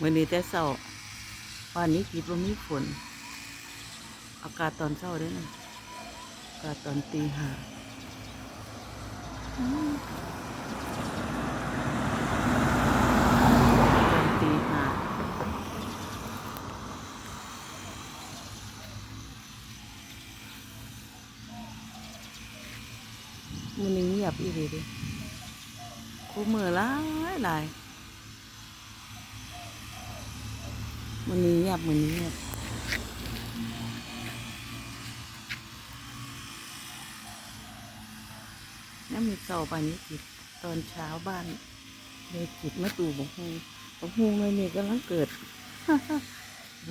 มื่อนี้แต่เช้าวันนี้คิดว่ามีฝน อากาศตอนเช้าเด้วยนะอากาศตอนตีห้ามตอนตีห้ามันนี้เงียบอีเลยดิคู่มือหลายหลาย มันนี้เงียบมันนี้เงียบน้ำมีเสาปานนี้กิดตอนเช้าบ้านเลยกิดมาตูบกฮูบกฮูเลยนี่กำลังเกิด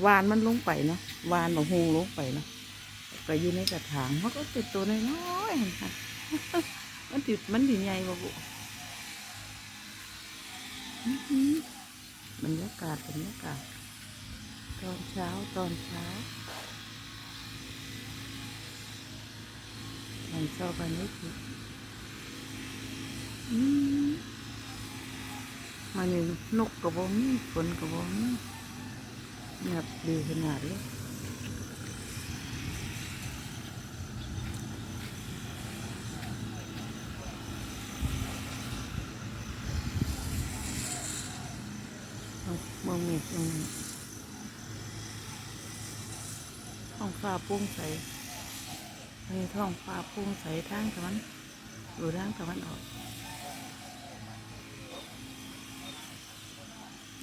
วานมันลงไปเนาะวานบกฮูลงไปเนาะก็อยู่ในกระถางมันก็ติดตัวน้อยๆหั่นค่ะมันติดมันติดใหญ่บ่บุบรรยากาศบรรยากาศ ตอนเช้าตอนเช้าตอนเช้าบ้านนี้กิดอืมมานี่นกกระบองนี่ฝนกระบองนี่เงียบดีขนาดเลยเอาเมืองเมฆตรงนี้ ท้องฟ้าโปร่งใสเฮ้ยท้องฟ้าโปร่งใสทางตะวันอยู่ทางตะวันออก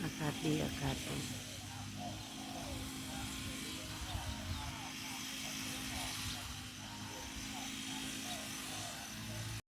อากาศดีอากาศดี